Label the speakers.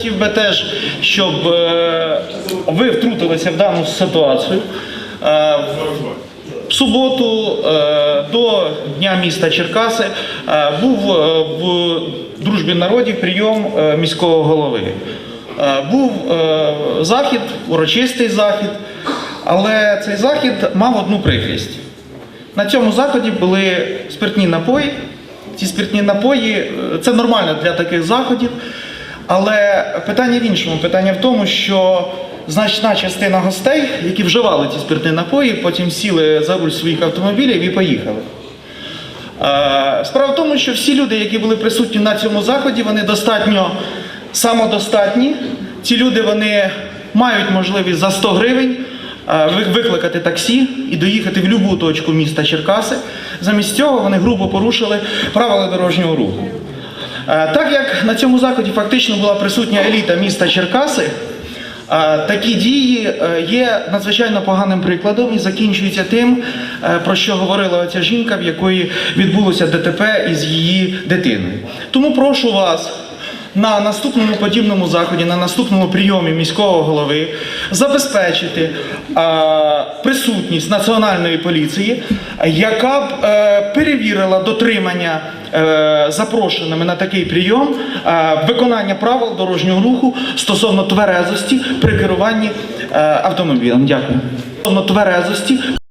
Speaker 1: Хотів би теж, щоб е, ви втрутилися в дану ситуацію. Е, в суботу е, до Дня міста Черкаси був в дружбі народів прийом міського голови. Був захід, урочистий захід, але цей захід мав одну прикрість. На цьому заході були спиртні напої. Ці спиртні напої це нормально для таких заходів. Але питання в іншому. Питання в тому, що значна частина гостей, які вживали ці спиртні напої, потім сіли за руль своїх автомобілів і поїхали. Справа в тому, що всі люди, які були присутні на цьому заході, вони достатньо самодостатні. Ці люди вони мають можливість за 100 гривень викликати таксі і доїхати в будь-яку точку міста Черкаси. Замість цього вони грубо порушили правила дорожнього руху. Е, Так як на цьому заході фактично була присутня еліта міста Черкаси, е, такі дії е, є надзвичайно поганим прикладом і закінчуються тим, про що говорила оця жінка, в якої відбулося ДТП із її дитиною. Тому прошу вас. На наступному подібному заході, на наступному прийомі міського голови забезпечити е, присутність національної поліції, яка б е, перевірила дотримання е, запрошеними на такий прийом е, виконання правил дорожнього руху стосовно тверезості при керуванні е, автомобілем. Дякую. Стосовно тверезості